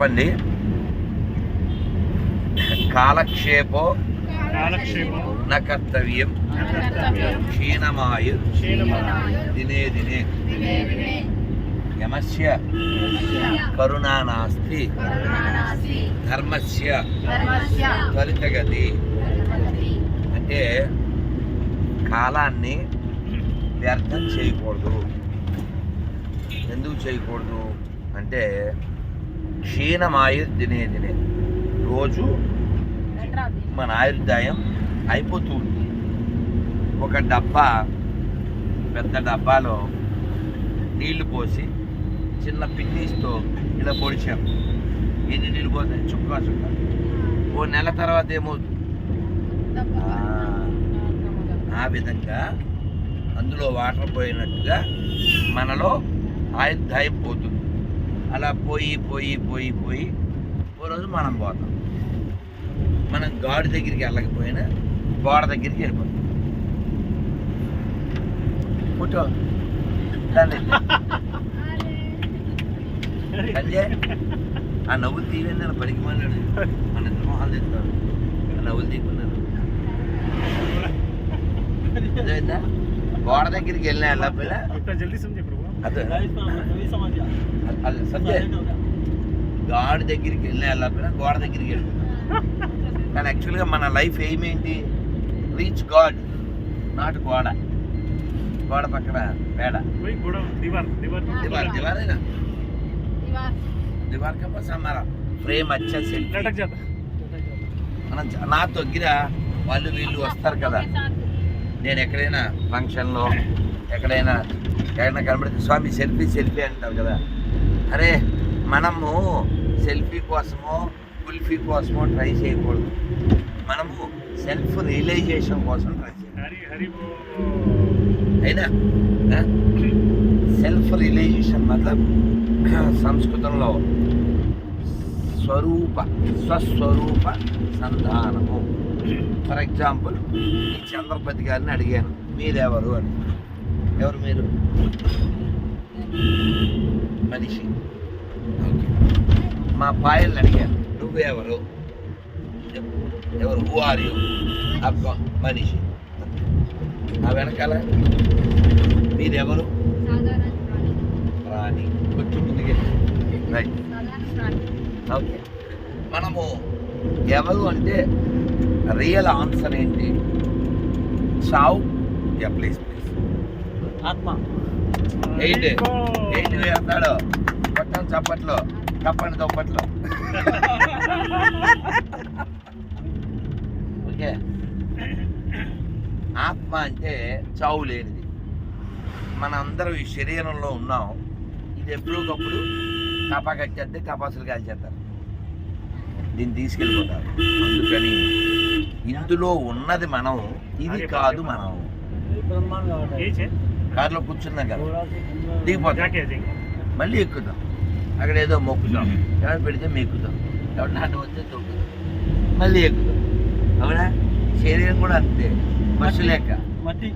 చెప్పండి. కాలక్షేపో కాలక్షేపం న కర్తవ్యం క్షీణమాయు దినే దినే. యమస్య కరుణా నాస్తి ధర్మస్య త్వరితగతి. అంటే కాలాన్ని వ్యర్థం చేయకూడదు. ఎందుకు చేయకూడదు? అంటే క్షీణమాయు దినే దినే. రోజు మన ఆయుర్దాయం అయిపోతూ ఉంది. ఒక డబ్బా పెద్ద డబ్బాలో నీళ్ళు పోసి చిన్న పిన్నీస్తో ఇలా పొడిచాం. ఎన్ని నీళ్ళు పోతాయి చుక్క చుక్క. ఓ నెల తర్వాత ఏమవుతుంది? ఆ, ఆ విధంగా అందులో వాటర్ పోయినట్టుగా మనలో ఆయుర్దాయం పోతుంది. అలా పోయి పోయి పోయి పోయి ఓ రోజు మనం పోతాం. మనం గాడి దగ్గరికి వెళ్ళకపోయినా గోడ దగ్గరికి వెళ్ళిపోతాం. ఫోటో దాన్ని సంజయ్ ఆ నవ్వులు తీయండి అని పడికి మాట్లాడు మన ఇద్దరు మొహాలు తెస్తారు ఆ నవ్వులు తీయకున్నారు అర్థమైందా? గోడ దగ్గరికి వెళ్ళినా వెళ్ళకపోయినా అదే. సంజయ్ గాడ దగ్గరికి వెళ్ళిన గోడ దగ్గరికి వెళ్ళి కానీ యాక్చువల్గా మన లైఫ్ ఎయిమ్ ఏంటి రీచ్ గాడ్. నాట్ గోడ. గోడ పక్కన పేడ. దివారేనా దివార్ కప్ప సమారా ఫ్రేమ్ మనం నా దగ్గర వాళ్ళు వీళ్ళు వస్తారు కదా. నేను ఎక్కడైనా ఫంక్షన్లో ఎక్కడైనా ఎక్కడ కనబడితే స్వామి సెల్ఫీ సెల్ఫీ అంటారు కదా. అరే మనము సెల్ఫీ కోసమో కుల్ఫీ కోసమో ట్రై చేయకూడదు. మనము సెల్ఫ్ రియలైజేషన్ కోసం ట్రై చేయాలి. అయినా సెల్ఫ్ రియలైజేషన్ మతం సంస్కృతంలో స్వరూప స్వస్వరూప సంధానము. ఫర్ ఎగ్జాంపుల్ ఈ చంద్రపతి గారిని అడిగాను మీరెవరు? అని. ఎవరు మీరు? మనిషి. ఓకే. మా పాయల్ని అడిగాను నువ్వెవరు చెప్పు. ఎవరు? హూ ఆర్ యూ అబ్బా మనిషి. ఆ వెనకాల మీరెవరు? రాణి. కొంచెం ముందుకే రైట్. ఓకే. మనము ఎవరు అంటే రియల్ ఆన్సర్ ఏంటి? చావు యా ప్లీజ్ ప్లీజ్. ఆత్మ. ఎయిట్ ఎయిట్ పట్టం చప్పట్లో తప్పని దుప్పట్లో ఓకే. ఆత్మ అంటే చావు లేనిది. మనందరం ఈ శరీరంలో ఉన్నాం. ఇది ఎప్పుడోకప్పుడు కపా కట్టేస్తే కపాసులు కాల్చేస్తారు. దీన్ని తీసుకెళ్ళిపోతారు. అందుకని ఇందులో ఉన్నది మనం ఇది కాదు మనం. కారులో కూర్చున్నాం కదా. దిగిపోతాం. మళ్ళీ ఎక్కుదాం అక్కడ ఏదో మొక్కుదాం ఎవరు పెడితే మెక్కుదాం ఎవరు నాట వస్తే తొక్కుదాం మళ్ళీ ఎక్కుదాం అవునా? శరీరం కూడా అంతే. బస్సు లెక్క. మట్టి.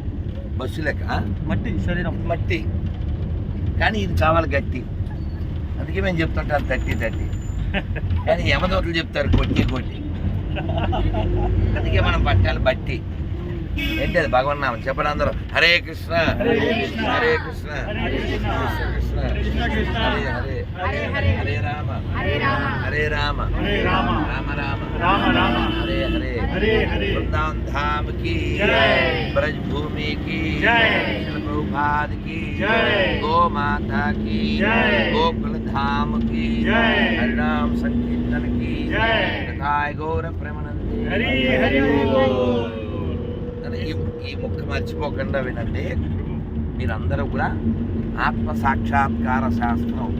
బస్సు లెక్క మట్టి శరీరం. మట్టి. కానీ ఇది కావాలి గట్టి. అందుకే మేము చెప్తుంటాం తట్టి తట్టి కానీ యమదోతలు చెప్తారు కొట్టి కొట్టి. అందుకే మనం పట్టాలి బట్టి. ఏంటి అది భగవన్ నామం చెప్పండి అందరూ హరే కృష్ణ హరే కృష్ణ, హరే కృష్ణ హరే కృష్ణ, కృష్ణ కృష్ణ కృష్ణ, హరే హరే హరే హరే, హరే రామ హరే రామ, హరే రామ హరే రామ, రామ రామ రామ రామ, హరే హరే హరే హరే, वृंदावन धाम की जय। ब्रज भूमि की जय। श्रील प्रभुपाद की जय। गो माता की जय। गोकुल धाम की जय। हरिनाम संकीर्तन की जय। कथाय गौर प्रेमानंदी హరి హరి బోల్. అని ఈ ఈ ముక్క మర్చిపోకుండా వినండి. మీరందరూ కూడా ఆత్మ సాక్షాత్కార శాస్త్రం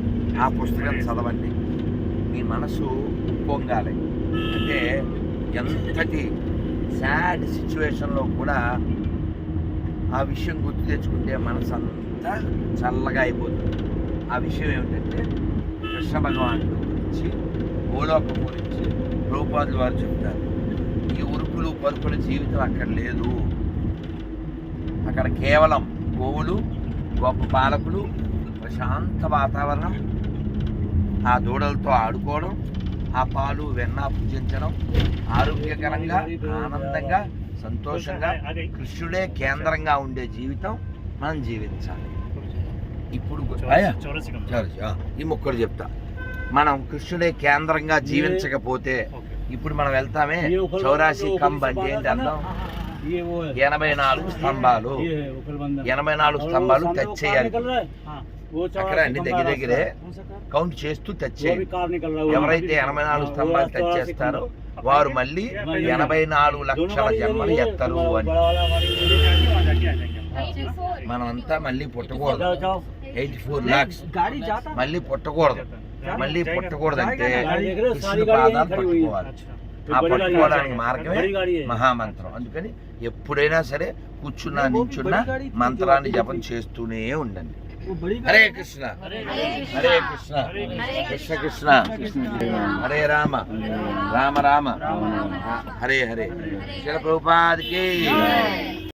ఆ పుస్తకం చదవండి. మీ మనసు పొంగాలి అంటే ఎంతటి సాడ్ సిచ్యువేషన్లో కూడా ఆ విషయం గుర్తు తెచ్చుకుంటే మనసు అంతా చల్లగా అయిపోతుంది. ఆ విషయం ఏమిటంటే కృష్ణ భగవానుడు గురించి భూలోకం గురించి రూపాదులు వారు చెప్తారు. ఈ ఉరుకులు పరుకుల జీవితం అక్కడ లేదు. అక్కడ కేవలం గోవులు గొప్ప పాలకులు ప్రశాంత వాతావరణం ఆ దూడలతో ఆడుకోవడం ఆ పాలు వెన్న భుజించడం ఆరోగ్యకరంగా ఆనందంగా సంతోషంగా కృష్ణుడే కేంద్రంగా ఉండే జీవితం మనం జీవించాలి. ఇప్పుడు ఈ ముక్కడు చెప్తా. మనం కృష్ణుడే కేంద్రంగా జీవించకపోతే ఇప్పుడు మనం వెళ్తామే చౌరాసి కంబ్ అంటే ఏంటి అర్థం ఎనభై నాలుగు స్తంభాలు ఎనభై నాలుగు స్తంభాలు టచ్ చేయాలి అక్కడ దగ్గర దగ్గరే కౌంట్ చేస్తూ టచ్ చేయాలి ఎవరైతే ఎనభై నాలుగు స్తంభాలు టచ్ చేస్తారో వారు మళ్ళీ ఎనభై నాలుగు లక్షల జన్మలు ఎత్తరు అని మనమంతా మళ్ళీ పుట్టకూడదు ఎయిటీ ఫోర్ లాక్స్ మళ్ళీ పుట్టకూడదు మళ్ళీ పుట్టకూడదంటే పాదాలు పట్టుకోవాలి. ఆ పట్టుకోవడానికి మార్గమే మహామంత్రం. అందుకని ఎప్పుడైనా సరే కూర్చున్నా నించున్నా మంత్రాన్ని జపం చేస్తూనే ఉండండి. హరే కృష్ణ. హరే కృష్ణ. కృష్ణ. కృష్ణ. హరే రామ. రామ రామ. హరే హరే. శిల ప్రభుపాదికి.